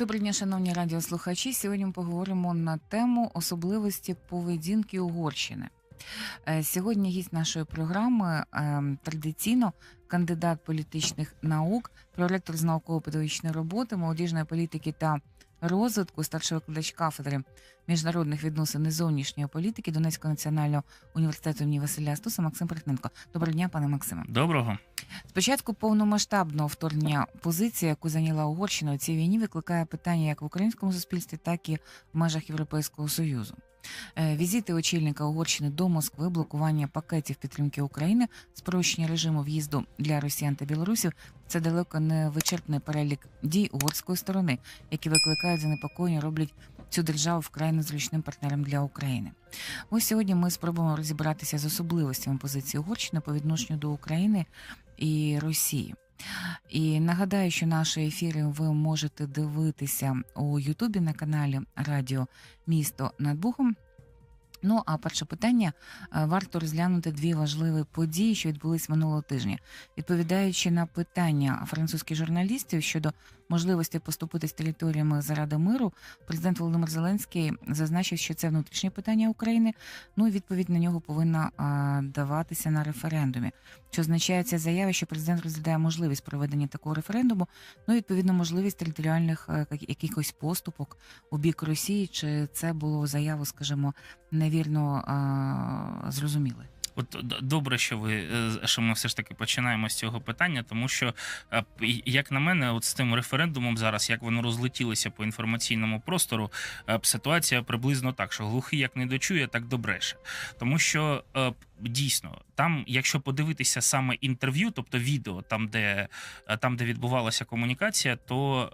Доброго дня, шановні радіослухачі. Сьогодні ми поговоримо на тему особливості поведінки Угорщини. Е, Сьогодні гість нашої програми е, традиційно кандидат політичних наук, проректор з науково-педагогічної роботи, молодіжної політики та розвитку, старший викладач кафедри міжнародних відносин і зовнішньої політики Донецького національного університету імені Василя Стуса Максим Прихненко. Доброго дня, пане Максиме. Доброго. Спочатку повномасштабного вторгнення позиція, яку зайняла Угорщина у цій війні, викликає питання як в українському суспільстві, так і в межах Європейського союзу. Е, Візити очільника Угорщини до Москви, блокування пакетів підтримки України, спрощення режиму в'їзду для росіян та білорусів це далеко не вичерпний перелік дій угорської сторони, які викликають занепокоєння, роблять цю державу вкрай незручним партнером для України. Ось сьогодні ми спробуємо розібратися з особливостями позиції Угорщини по відношенню до України і Росії. І нагадаю, що наші ефіри ви можете дивитися у Ютубі на каналі Радіо Місто над Бухом. Ну а перше питання е, варто розглянути дві важливі події, що відбулись минулого тижня. Відповідаючи на питання французьких журналістів щодо можливості поступити з територіями заради миру, президент Володимир Зеленський зазначив, що це внутрішнє питання України. Ну і відповідь на нього повинна даватися на референдумі. Що означає ця заява, що президент розглядає можливість проведення такого референдуму, ну і, відповідно можливість територіальних е, якихось поступок у бік Росії, чи це було заяву, скажімо, невірно зрозуміли. От добре, що ви е, що ми все ж таки починаємо з цього питання, тому що е, як на мене, от з тим референдумом зараз, як воно розлетілося по інформаційному простору, е, ситуація приблизно так, що глухий як не дочує, так добреше. Тому що дійсно там, якщо подивитися саме інтерв'ю, тобто відео, там де е, там, де відбувалася комунікація, то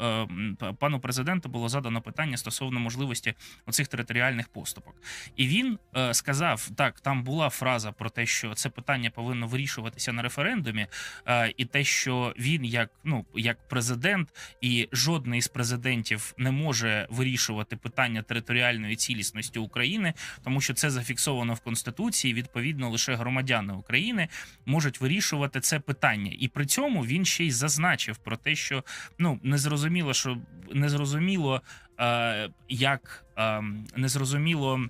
е, пану президенту було задано питання стосовно можливості оцих територіальних поступок. І він е, сказав: так, там була фраза про те, що це питання повинно вирішуватися на референдумі, е, і те, що він, як ну як президент, і жодний із президентів не може вирішувати питання територіальної цілісності України, тому що це зафіксовано в конституції. Відповідно, лише громадяни України можуть вирішувати це питання. І при цьому він ще й зазначив про те, що ну незрозуміло, що незрозуміло, е, як е, незрозуміло.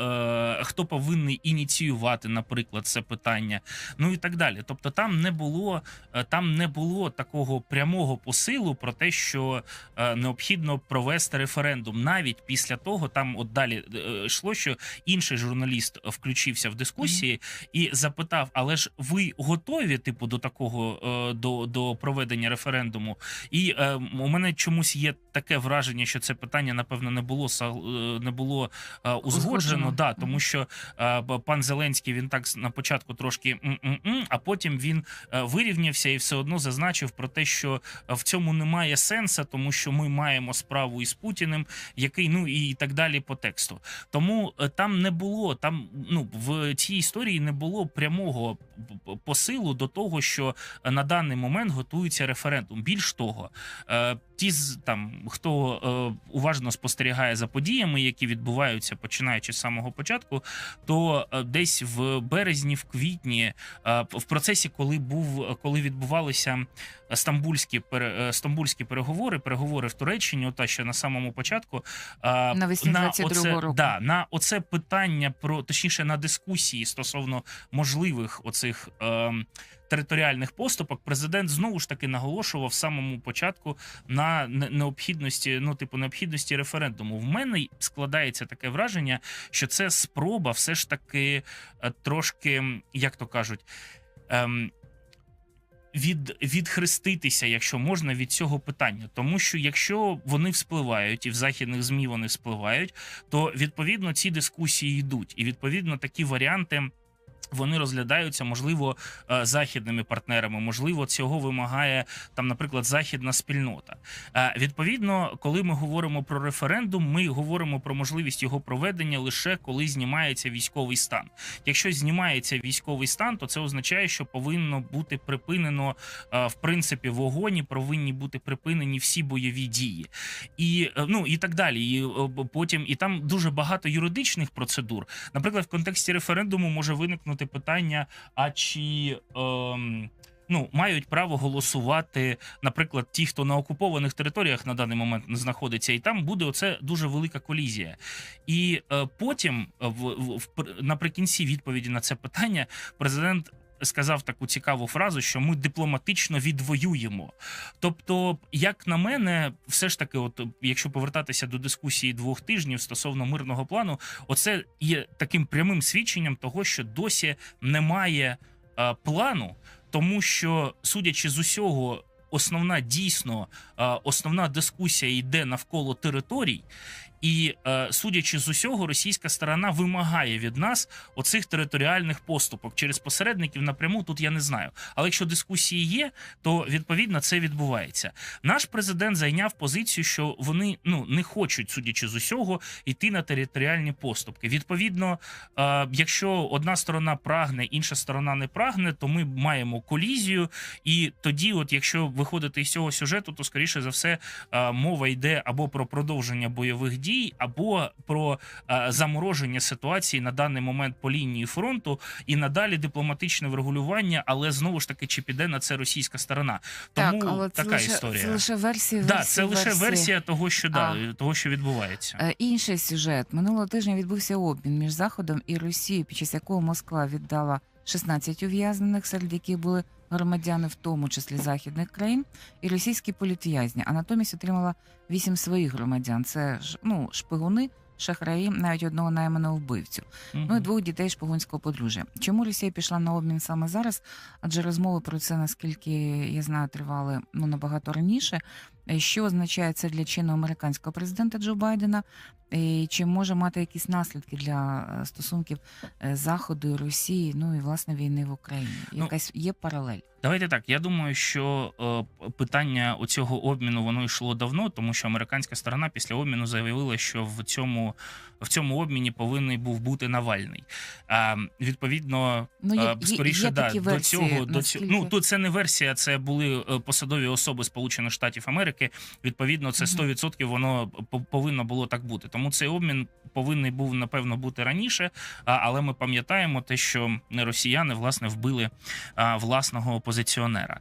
Е, Хто повинний ініціювати, наприклад, це питання, ну і так далі. Тобто, там не було е, там не було такого прямого посилу про те, що е, необхідно провести референдум. Навіть після того, там от далі йшло, що інший журналіст включився в дискусії і запитав: але ж ви готові, типу, до такого до, до проведення референдуму? І у мене чомусь є таке враження, що це питання, напевно, не було не було узгоджено. Узгоджено. Да, тому що е, пан Зеленський він так на початку трошки а потім він е, вирівнявся і все одно зазначив про те, що в цьому немає сенсу, тому що ми маємо справу із Путіним, який ну і так далі по тексту. Тому е, там не було там, ну в цій історії не було прямого посилу до того, що е, на даний момент готується референдум. Більш того, ті з там хто е, уважно спостерігає за подіями, які відбуваються починаючи з самого початку, то е, десь в березні, в квітні, е, в процесі, коли був коли відбувалися стамбульські пере- е, стамбульські переговори, переговори в Туреччині, ота ще на самому початку е, Навесні 22-го оце, року. Да, на оце питання про точніше на дискусії стосовно можливих оцих. Е, Територіальних поступок президент знову ж таки наголошував в самому початку на необхідності, ну типу необхідності референдуму. В мене складається таке враження, що це спроба все ж таки е, трошки, як то кажуть, ем, від, відхреститися, якщо можна, від цього питання. Тому що якщо вони вспливають, і в західних змі вони вспливають, то відповідно ці дискусії йдуть, і відповідно такі варіанти. Вони розглядаються, можливо, е, західними партнерами. Можливо, цього вимагає там, наприклад, західна спільнота. Е, Відповідно, коли ми говоримо про референдум, ми говоримо про можливість його проведення лише коли знімається військовий стан. Якщо знімається військовий стан, то це означає, що повинно бути припинено е, в принципі вогонь, і повинні бути припинені всі бойові дії, і ну і так далі. І потім і там дуже багато юридичних процедур. Наприклад, в контексті референдуму може виникнути питання: а чи ем, ну мають право голосувати, наприклад, ті, хто на окупованих територіях на даний момент знаходиться, і там буде оце дуже велика колізія. І е, потім, в, в, в пр- наприкінці відповіді на це питання, президент. Сказав таку цікаву фразу, що ми дипломатично відвоюємо. Тобто, як на мене, все ж таки, от якщо повертатися до дискусії двох тижнів стосовно мирного плану, оце є таким прямим свідченням того, що досі немає е, плану, тому що, судячи з усього, основна дійсно е, основна дискусія йде навколо територій. І е, судячи з усього, російська сторона вимагає від нас оцих територіальних поступок через посередників напряму. Тут я не знаю. Але якщо дискусії є, то відповідно це відбувається. Наш президент зайняв позицію, що вони ну не хочуть, судячи з усього, йти на територіальні поступки. Відповідно, е, якщо одна сторона прагне, інша сторона не прагне, то ми маємо колізію. І тоді, от якщо виходити із цього сюжету, то скоріше за все е, мова йде або про продовження бойових дій, або про е, замороження ситуації на даний момент по лінії фронту і надалі дипломатичне врегулювання, але знову ж таки, чи піде на це російська сторона? Тому так, але це така лише, історія. Це лише версія. Да, версії, це лише версії. версія того, що да, того, що відбувається. Е, Інший сюжет минулого тижня відбувся обмін між Заходом і Росією, під час якого Москва віддала 16 ув'язнених, серед яких були громадяни, в тому числі західних країн, і російські політв'язні. А натомість отримала вісім своїх громадян. Це ж ну шпигуни, шахраї, навіть одного найманого вбивцю. Угу. Ну і двох дітей шпигунського подружжя. Чому Росія пішла на обмін саме зараз? Адже розмови про це, наскільки я знаю, тривали ну набагато раніше. Що означає це для чинного американського президента Джо Байдена? І чи може мати якісь наслідки для е, стосунків е, Заходу і Росії? Ну і власне війни в Україні? Ну, Якась є паралель? Давайте так. Я думаю, що питання оцього обміну воно йшло давно, тому що американська сторона після обміну заявила, що в цьому в цьому обміні повинен був бути Навальний. А відповідно, Ну є, е, є, скоріше є да, до версії, цього до цього. Ну тут це не версія, це були е, посадові особи Сполучених Штатів Америки. Відповідно, це Мгм. 100% воно по- повинно було так бути. Тому цей обмін повинен був напевно бути раніше. Але ми пам'ятаємо те, що росіяни власне вбили власного опозиціонера.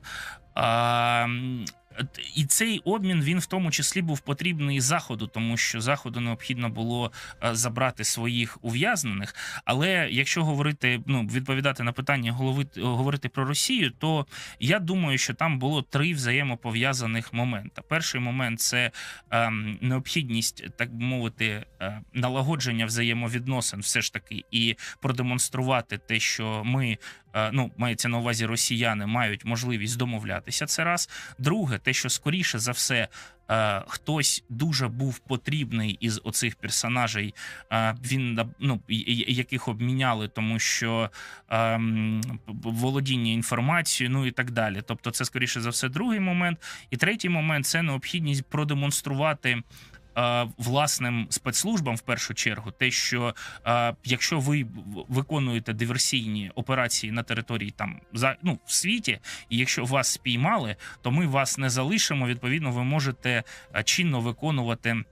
І цей обмін він в тому числі був потрібний заходу, тому що заходу необхідно було е, забрати своїх ув'язнених. Але якщо говорити, ну відповідати на питання голови говорити про Росію, то я думаю, що там було три взаємопов'язаних моменти. Перший момент це ем, необхідність, так би мовити, е, налагодження взаємовідносин, все ж таки, і продемонструвати те, що ми. Е, Ну, мається на увазі росіяни мають можливість домовлятися. Це раз. Друге, те, що скоріше за все е, хтось дуже був потрібний із оцих персонажей, е, він ну, яких обміняли, тому що ем, володіння інформацією, ну і так далі. Тобто, це скоріше за все другий момент. І третій момент це необхідність продемонструвати. Е, Власним спецслужбам в першу чергу, те, що е, якщо ви виконуєте диверсійні операції на території там за ну в світі, і якщо вас спіймали, то ми вас не залишимо. Відповідно, ви можете е, чинно виконувати.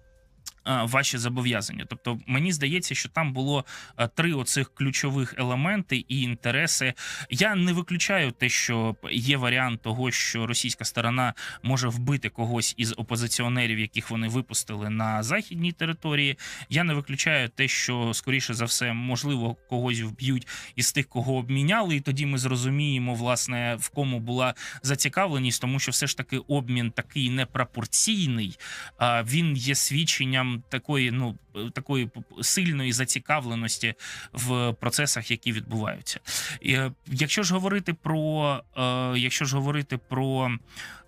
Е, Ваші зобов'язання, тобто мені здається, що там було е, три оцих ключових елементи і інтереси. Я не виключаю те, що є варіант того, що російська сторона може вбити когось із опозиціонерів, яких вони випустили на західній території. Я не виключаю те, що скоріше за все, можливо, когось вб'ють із тих, кого обміняли, і тоді ми зрозуміємо, власне, в кому була зацікавленість, тому що все ж таки обмін такий непропорційний. Він є свідченням такої, ну такої сильної зацікавленості в процесах, які відбуваються. І, е, Якщо ж говорити про е, якщо ж говорити про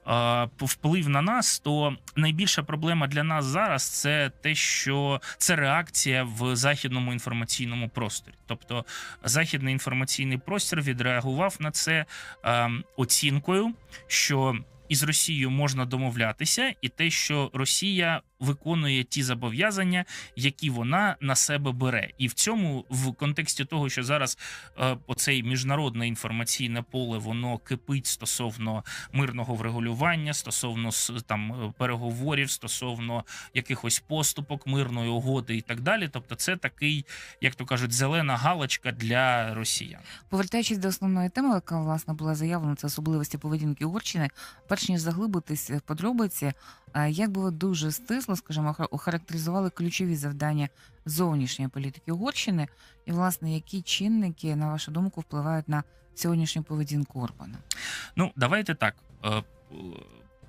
е, вплив на нас, то найбільша проблема для нас зараз це те, що це реакція в західному інформаційному просторі. Тобто західний інформаційний простір відреагував на це е, оцінкою, що із Росією можна домовлятися, і те, що Росія виконує ті зобов'язання, які вона на себе бере. І в цьому, в контексті того, що зараз е, оцей міжнародне інформаційне поле воно кипить стосовно мирного врегулювання, стосовно там е, переговорів, стосовно якихось поступок, мирної угоди і так далі. Тобто, це такий, як то кажуть, зелена галочка для росіян. Повертаючись до основної теми, яка власне була заявлена, це особливості поведінки Угорщини. Перш ніж заглибитись в подробиці, е, як би ви дуже стисло, скажімо, охар- охарактеризували ключові завдання зовнішньої політики Угорщини, і власне які чинники, на вашу думку, впливають на сьогоднішню поведінку Орбана? Ну, давайте так. Е,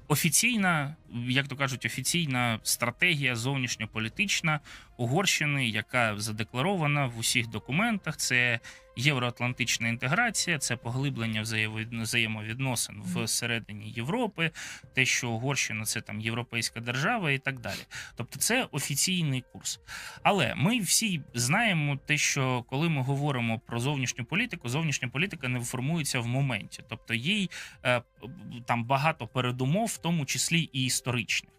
Офіційна, як то кажуть, офіційна стратегія зовнішньополітична Угорщини, яка задекларована в усіх документах, це євроатлантична інтеграція, це поглиблення взаємовід- взаємовідносин всередині Європи, те, що Угорщина це там європейська держава і так далі. Тобто, це офіційний курс. Але ми всі знаємо те, що коли ми говоримо про зовнішню політику, зовнішня політика не формується в моменті, тобто їй е, там багато передумов, в тому числі і історичних.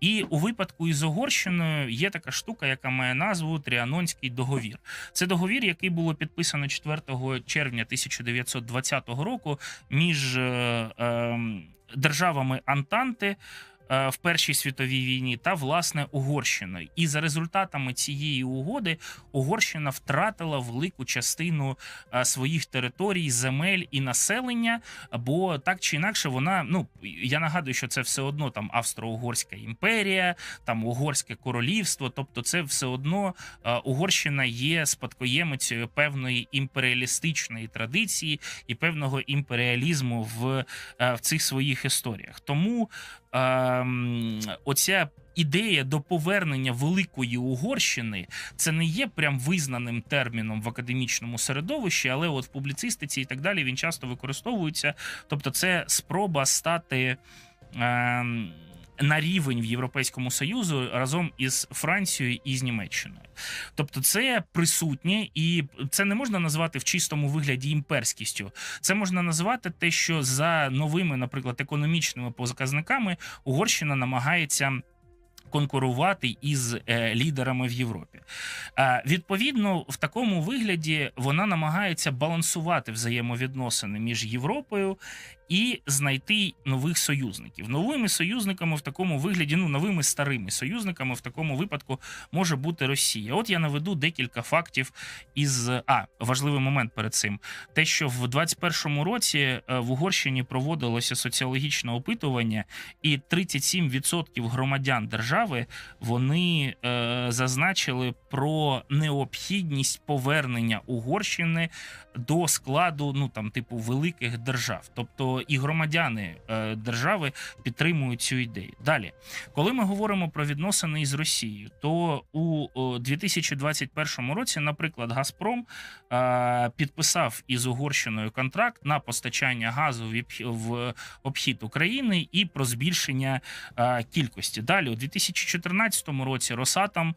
І у випадку із Угорщиною є така штука, яка має назву Тріанонський договір. Це договір, який було підписано 4 червня 1920 року між е, е, державами Антанти. Е, В Першій світовій війні та власне Угорщиною, і за результатами цієї угоди Угорщина втратила велику частину е, своїх територій, земель і населення. Бо так чи інакше, вона ну я нагадую, що це все одно там Австро-Угорська імперія, там Угорське королівство. Тобто, це все одно е, Угорщина є спадкоємицею певної імперіалістичної традиції і певного імперіалізму в, в цих своїх історіях. Тому оця. Ідея до повернення великої Угорщини це не є прям визнаним терміном в академічному середовищі, але от в публіцистиці і так далі він часто використовується. Тобто, це спроба стати. ем, на рівень в Європейському Союзу разом із Францією і з Німеччиною, тобто це присутнє, і це не можна назвати в чистому вигляді імперськістю. Це можна назвати те, що за новими, наприклад, економічними показниками Угорщина намагається конкурувати із е, лідерами в Європі. Е, відповідно, в такому вигляді вона намагається балансувати взаємовідносини між Європою і знайти нових союзників. Новими союзниками в такому вигляді, ну новими старими союзниками в такому випадку може бути Росія. От я наведу декілька фактів із а важливий момент перед цим. Те, що в 21-му році е, в Угорщині проводилося соціологічне опитування, і 37% громадян держави вони е, зазначили про необхідність повернення Угорщини до складу, ну там, типу, великих держав. Тобто і громадяни е, держави підтримують цю ідею. Далі, коли ми говоримо про відносини із Росією, то у 2021 році, наприклад, Газпром е, підписав із Угорщиною контракт на постачання газу в обхід України і про збільшення е, кількості. Далі, у 2014 році, Росатом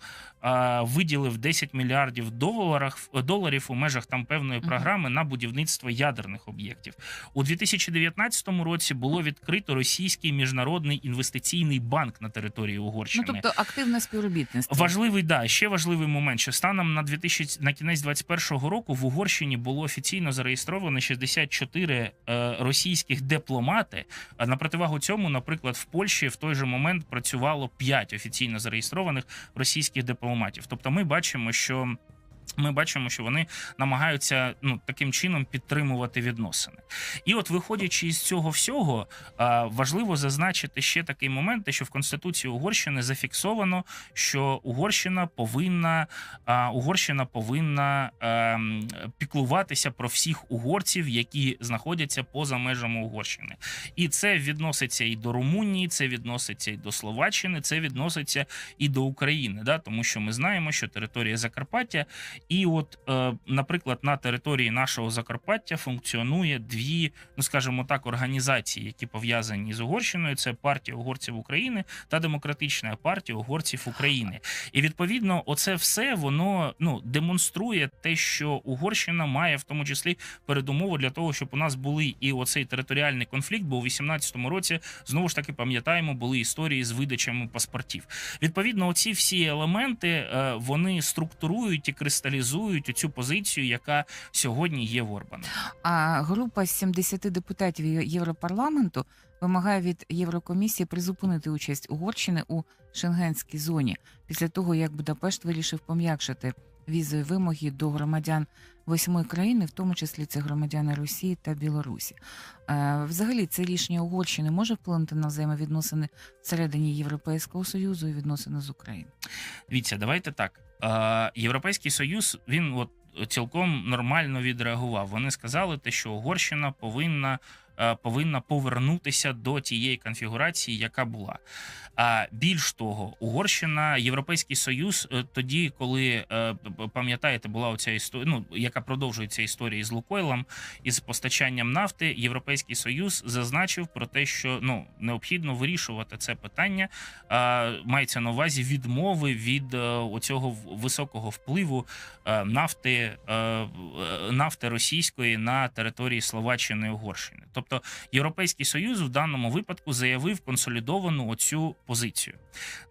виділив 10 мільярдів доларів, доларів у межах там певної програми на будівництво ядерних об'єктів. У 2019 році було відкрито російський міжнародний інвестиційний банк на території Ну тобто активне співробітництво. Важливий да ще важливий момент, що станом на 2000, на кінець 2021 року в Угорщині було офіційно зареєстровано 64 е, російських дипломати. А на противагу цьому, наприклад, в Польщі в той же момент працювало 5 офіційно зареєстрованих російських дипломатів. Тобто, ми бачимо, що. Ми бачимо, що вони намагаються ну таким чином підтримувати відносини. І от, виходячи із цього всього, важливо зазначити ще такий момент, що в конституції Угорщини зафіксовано, що Угорщина повинна Угорщина повинна ем, піклуватися про всіх угорців, які знаходяться поза межами Угорщини. І це відноситься і до Румунії, це відноситься і до Словаччини, це відноситься і до України. Да? Тому що ми знаємо, що територія Закарпаття І от, е, наприклад, на території нашого Закарпаття функціонує дві, ну скажімо так, організації, які пов'язані з Угорщиною. Це партія угорців України та Демократична партія угорців України. І відповідно, оце все воно ну демонструє те, що Угорщина має в тому числі передумову для того, щоб у нас були і оцей територіальний конфлікт, бо у 18-му році знову ж таки пам'ятаємо, були історії з видачами паспортів. Відповідно, оці всі елементи е, вони структурують і кристалізують цю позицію, яка сьогодні є в Орбана. А група з 70 депутатів Європарламенту вимагає від Єврокомісії призупинити участь Угорщини у шенгенській зоні після того, як Будапешт вирішив пом'якшити візові вимоги до громадян восьми країн, в тому числі це громадяни Росії та Білорусі. Е, Взагалі, це рішення Угорщини може вплинути на взаємовідносини всередині Європейського союзу і відносини з Україною. Дивіться, давайте так. Європейський союз він от цілком нормально відреагував. Вони сказали, те, що Угорщина повинна. Е, Повинна повернутися до тієї конфігурації, яка була. А більш того, Угорщина, Європейський Союз, е, тоді, коли е, пам'ятаєте, була оця історія, ну яка продовжується історія з Лукойлом із постачанням нафти, Європейський Союз зазначив про те, що ну необхідно вирішувати це питання мається на увазі відмови від оцього високого впливу нафти, нафти російської на території Словаччини і Угорщини. Тобто Європейський Союз в даному випадку заявив консолідовану оцю позицію.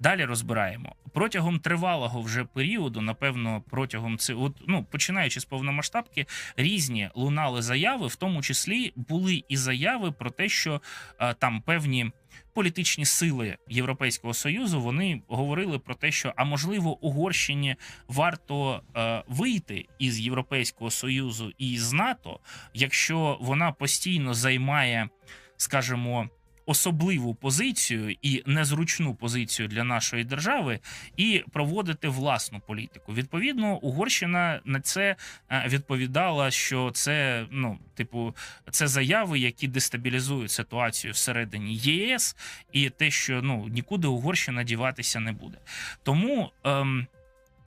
Далі розбираємо протягом тривалого вже періоду, напевно, протягом цих, ну починаючи з повномасштабки, різні лунали заяви, в тому числі були і заяви про те, що е, там певні політичні сили Європейського союзу вони говорили про те, що а можливо Угорщині варто е, вийти із Європейського союзу і з НАТО, якщо вона постійно займає, скажімо, особливу позицію і незручну позицію для нашої держави, і проводити власну політику. Відповідно, Угорщина на це е, відповідала, що це ну, типу, це заяви, які дестабілізують ситуацію всередині ЄС, і те, що ну нікуди Угорщина діватися не буде. Тому. Ем,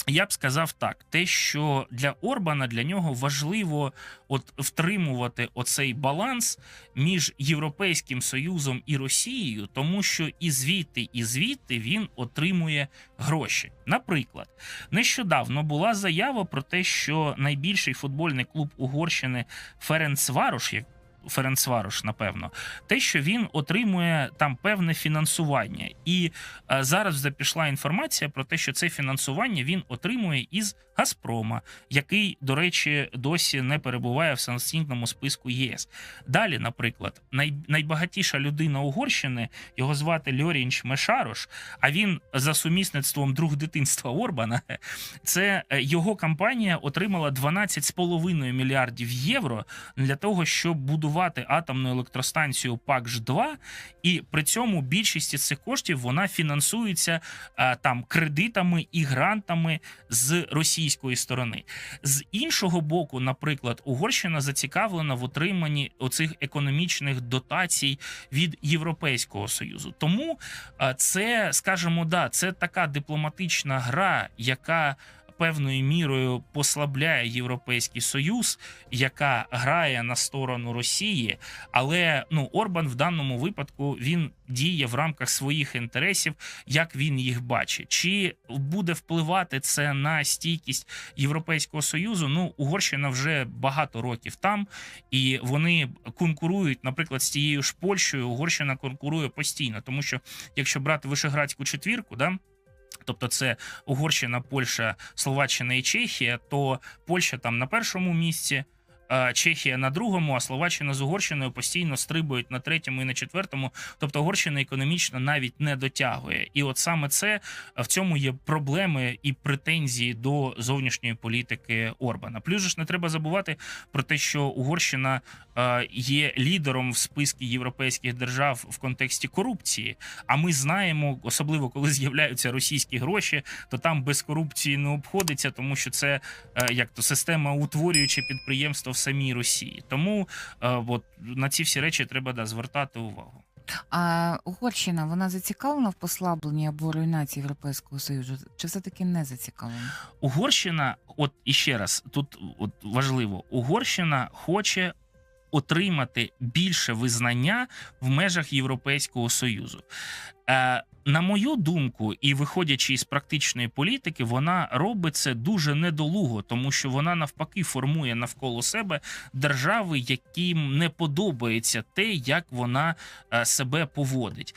я б сказав так: те, що для Орбана для нього важливо от втримувати оцей баланс між Європейським Союзом і Росією, тому що і звідти, і звідти він отримує гроші. Наприклад, нещодавно була заява про те, що найбільший футбольний клуб Угорщини Ференцварош, Ференцварош, напевно, те, що він отримує там певне фінансування, і е, зараз вже пішла інформація про те, що це фінансування він отримує із Газпрома, який, до речі, досі не перебуває в санкційному списку ЄС. Далі, наприклад, най, найбагатіша людина Угорщини, його звати Льорінч Мешарош. А він за сумісництвом друг дитинства Орбана. Це е, його компанія отримала 12,5 мільярдів євро для того, щоб будувати атомну електростанцію ПАКЖ 2 і при цьому більшість із цих коштів вона фінансується там кредитами і грантами з російської сторони. З іншого боку, наприклад, Угорщина зацікавлена в отриманні оцих економічних дотацій від Європейського союзу. Тому це, скажімо, да, це така дипломатична гра, яка певною мірою послабляє Європейський Союз, яка грає на сторону Росії. Але ну Орбан в даному випадку він діє в рамках своїх інтересів, як він їх бачить. Чи буде впливати це на стійкість Європейського союзу? Ну Угорщина вже багато років там, і вони конкурують, наприклад, з тією ж Польщею. Угорщина конкурує постійно, тому що якщо брати Вишеградську четвірку, да. Тобто це Угорщина, Польща, Словаччина і Чехія, то Польща там на першому місці, Чехія на другому, а Словаччина з Угорщиною постійно стрибують на третьому і на четвертому. Тобто Угорщина економічно навіть не дотягує. І от саме це в цьому є проблеми і претензії до зовнішньої політики Орбана. Плюс ж не треба забувати про те, що Угорщина е, є лідером в списку європейських держав в контексті корупції. А ми знаємо, особливо коли з'являються російські гроші, то там без корупції не обходиться, тому що це е, як то система утворюючи підприємства в самій Росії. Тому е, от на ці всі речі треба да, звертати увагу. А Угорщина вона зацікавлена в послабленні або руйнації Європейського Союзу? Чи все-таки не зацікавлена? Угорщина, от іще раз, тут от важливо, Угорщина хоче отримати більше визнання в межах Європейського Союзу. На мою думку, і виходячи із практичної політики, вона робить це дуже недолуго, тому що вона навпаки формує навколо себе держави, яким не подобається те, як вона е, себе поводить.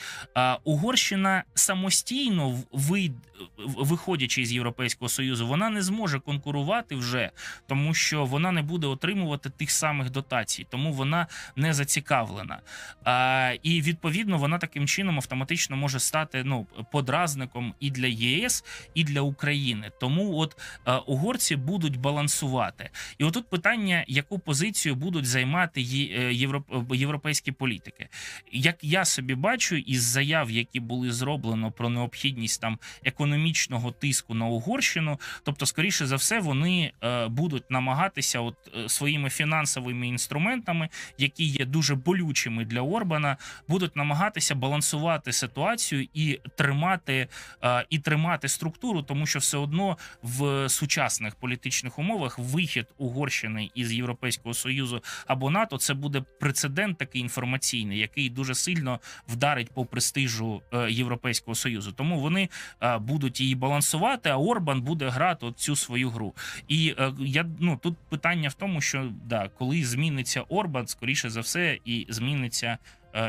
Угорщина самостійно в- вий- виходячи з Європейського союзу, вона не зможе конкурувати вже, тому що вона не буде отримувати тих самих дотацій, тому вона не зацікавлена. І відповідно вона таким чином автоматично може стати ну подразником і для ЄС, і для України. Тому от е, угорці будуть балансувати. І отут питання, яку позицію будуть займати е, європ- європейські політики. Як я собі бачу, із заяв, які були зроблено про необхідність там економічного тиску на Угорщину, тобто, скоріше за все, вони е, будуть намагатися от е, своїми фінансовими інструментами, які є дуже болючими для Орбана, будуть намагатися балансувати ситуацію і тримати е, і тримати структуру, тому що все одно в сучасних політичних умовах вихід Угорщини із Європейського союзу або НАТО це буде прецедент такий інформаційний, який дуже сильно вдарить по престижу е, Європейського союзу. Тому вони е, будуть її балансувати, а Орбан буде грати цю свою гру. І я ну тут питання в тому, що да, коли зміниться Орбан, скоріше за все, і зміниться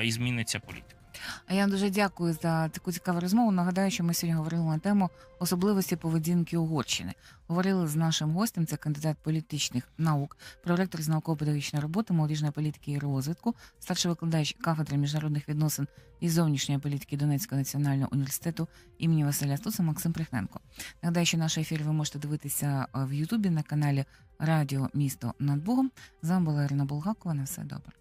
і зміниться політика. А я дуже дякую за таку цікаву розмову. Нагадаю, що ми сьогодні говорили на тему особливості поведінки Угорщини. Говорили з нашим гостем, це кандидат політичних наук, проректор з науково-педагогічної роботи, молодіжної політики і розвитку, старший викладач кафедри міжнародних відносин і зовнішньої політики Донецького національного університету імені Василя Стуса Максим Прихненко. Нагадаю, що наш ефір ви можете дивитися е, в Ютубі на каналі Радіо Місто над Богом. З вами була Ірина Булгакова. На все добре.